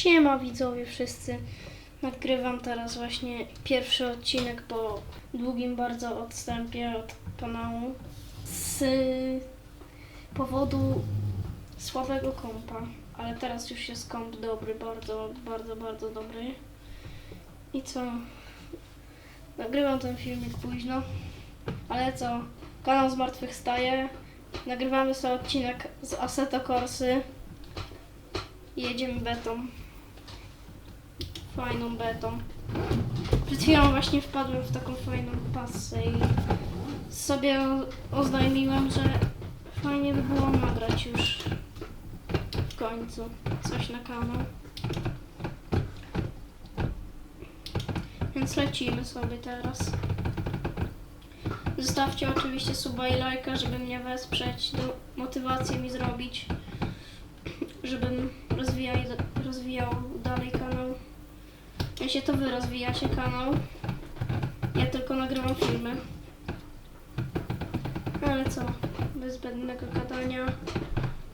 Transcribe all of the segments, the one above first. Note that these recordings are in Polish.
Siema widzowie wszyscy. Nagrywam teraz właśnie pierwszy odcinek po długim bardzo odstępie od kanału. Z powodu słabego kompa. Ale teraz już jest komp dobry, bardzo, bardzo, bardzo dobry. I co? Nagrywam ten filmik późno. Ale co? Kanał zmartwychwstaje. Nagrywamy sobie odcinek z Assetto Corsy. Jedziemy betą. Fajną betą. Przed chwilą właśnie wpadłem w taką fajną pasę i sobie oznajmiłem, że fajnie by było nagrać już w końcu coś na kanał. Więc lecimy sobie teraz. Zostawcie oczywiście suba i lajka, żeby mnie wesprzeć, do motywacji mi zrobić żebym rozwijał, rozwijał. Jeśli to wy rozwijacie kanał, ja tylko nagrywam filmy. Ale co, bez zbędnego gadania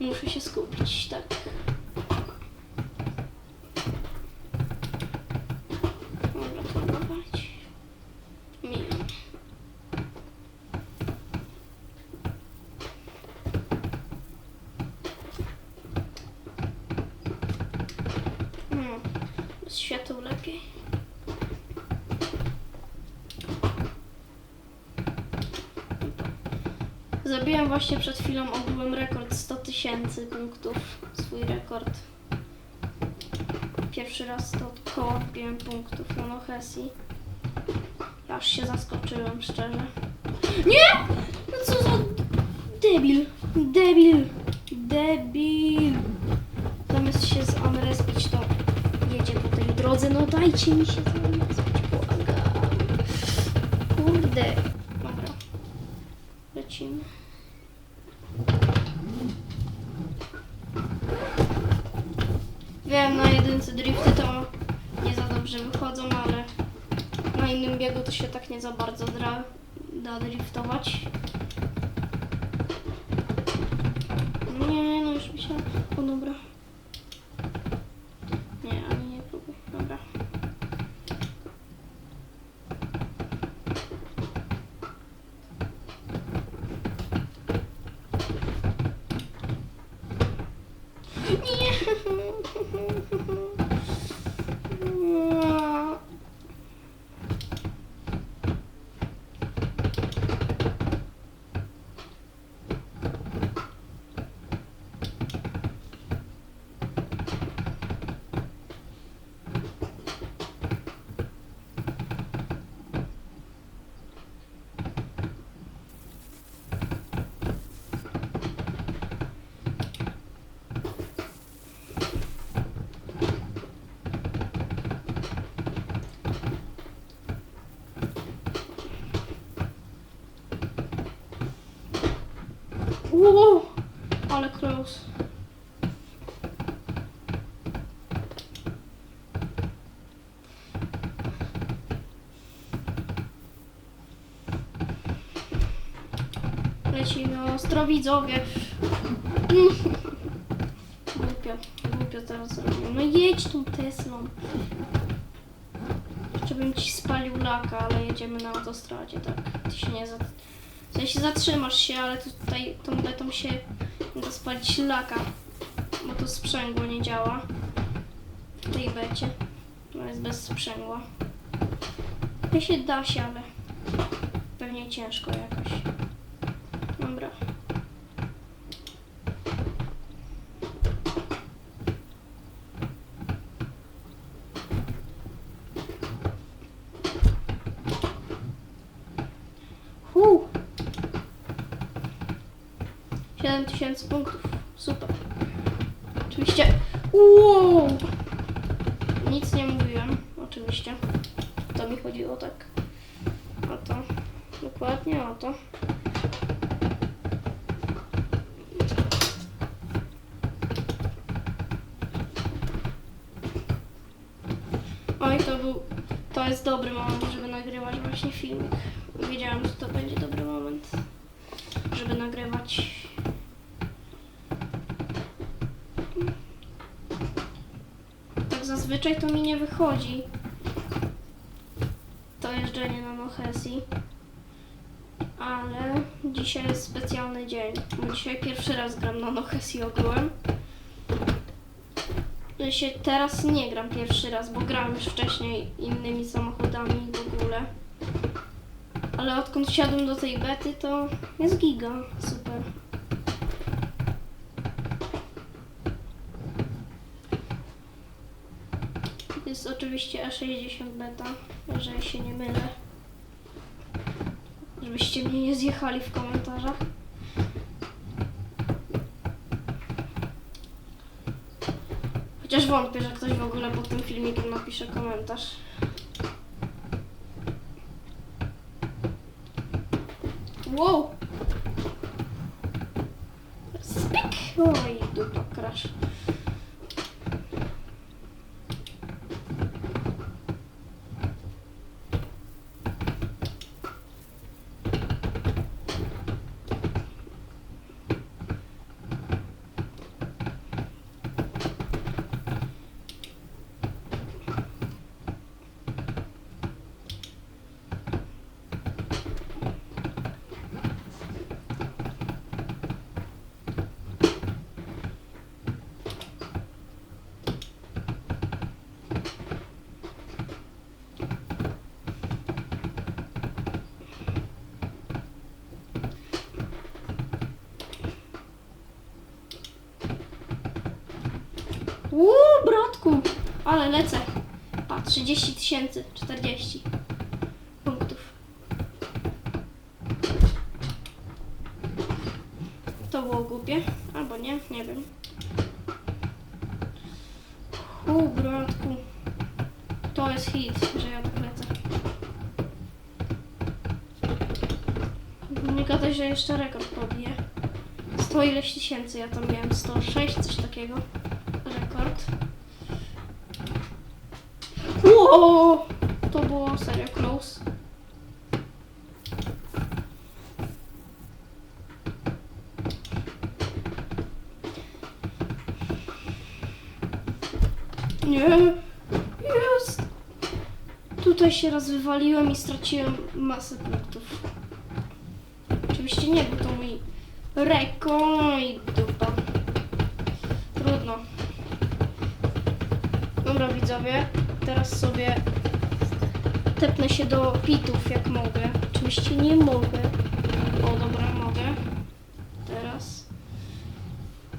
muszę się skupić, tak. Dobra, to dawać. Milion. No, bez świateł lepiej. Zabiłem właśnie przed chwilą, obyłem rekord 100 tysięcy punktów. Swój rekord. Pierwszy raz to od punktów na Nohesi. Ja aż się zaskoczyłem, szczerze. Nie! No co za debil! Debil! Debil! Zamiast się zamrespić, to jedzie po tej drodze. No dajcie mi się zamrespić, błagam. Kurde. Dobra. Lecimy. Jedynce drifty to nie za dobrze wychodzą, ale na innym biegu to się tak nie za bardzo da, da driftować. Nie, no już mi się... O dobra. Nie, ani nie próbuj. Dobra. Nie. Uuu, ale close. Lecimy ostro widzowie. Głupio, głupio teraz zrobił. No jedź tą Teslą. Jeszcze bym ci spalił laka, ale jedziemy na autostradzie, tak. Ty się nie za... W sensie zatrzymasz się, ale tutaj tą betą się da spalić laka, bo to sprzęgło nie działa w tej becie. No jest bez sprzęgła. Ja się da się, ale pewnie ciężko jakoś. Dobra. 7000 punktów. Super. Oczywiście. Wow. Nic nie mówiłem, oczywiście. To mi chodziło tak. O to. Dokładnie o to. Oj, to był. To jest dobry moment, żeby nagrywać właśnie filmik. Wiedziałam, że to będzie dobry moment, żeby nagrywać. Tak zazwyczaj to mi nie wychodzi. To jeżdżenie na Nohesi. Ale dzisiaj jest specjalny dzień. Dzisiaj pierwszy raz gram na Nohesi ogółem. Się teraz nie gram pierwszy raz, bo grałem już wcześniej innymi samochodami w ogóle. Ale odkąd wsiadłem do tej bety, to jest giga. Super. Jest oczywiście A60 beta, jeżeli się nie mylę. Żebyście mnie nie zjechali w komentarzach. Chociaż wątpię, że ktoś w ogóle pod tym filmikiem napisze komentarz. Wow! Spik! Oj, dupa, crash. Uuu, bratku! Ale lecę. Pa, 30 tysięcy, 40 punktów. To było głupie. Albo nie, nie wiem. Uuu, bratku. To jest hit, że ja tak lecę. Nie gadaj, że jeszcze rekord pobiję. 100 ileś tysięcy, ja tam miałem 106, coś takiego. Rekord. Wow! To było serio close. Nie. Jest. Tutaj się raz wywaliłem i straciłem masę punktów. Oczywiście nie był to mój rekord i dupa. Trudno. Dobra widzowie, teraz sobie tepnę się do pitów jak mogę. Oczywiście nie mogę. O dobra, mogę. Teraz.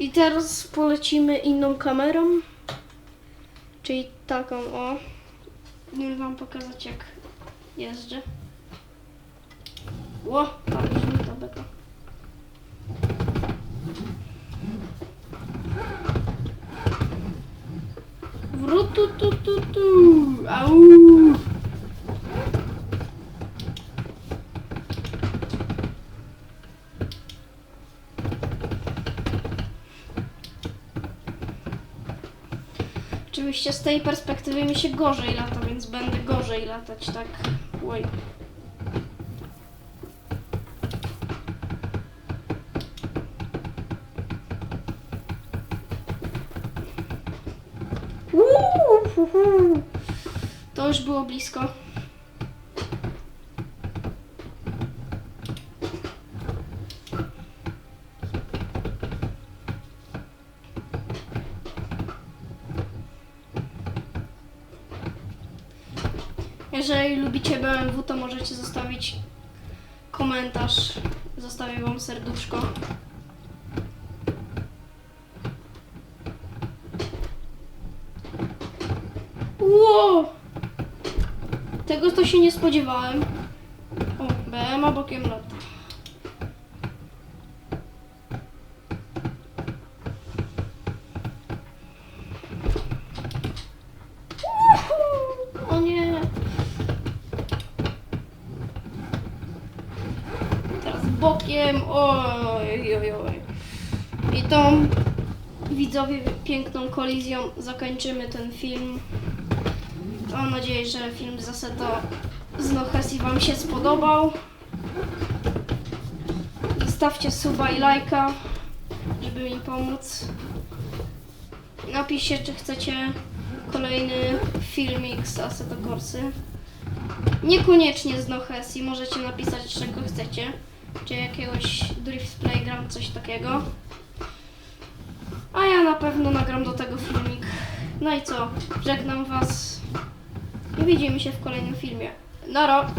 I teraz polecimy inną kamerą. Czyli taką o. Nie wam pokazać jak jeżdżę. Ło, tam brzmi ta beka. Wrutu tu tu tu. Au. Oczywiście z tej perspektywy mi się gorzej lata, więc będę gorzej latać, tak? Oj. To już było blisko. Jeżeli lubicie BMW, to możecie zostawić komentarz. Zostawię wam serduszko. Ło! Tego to się nie spodziewałem. O, BM bokiem lata. O nie! Teraz bokiem. Oj, oj, oj. I tą widzowie piękną kolizją zakończymy ten film. Mam nadzieję, że film z Assetto z Nohesi Wam się spodobał. Zostawcie suba i lajka, żeby mi pomóc. Napiszcie, czy chcecie kolejny filmik z Assetto Corsy. Niekoniecznie z Nohesi, możecie napisać czego chcecie. Czy jakiegoś Drift Playground, coś takiego. A ja na pewno nagram do tego filmik. No i co? Żegnam Was i widzimy się w kolejnym filmie. Nara!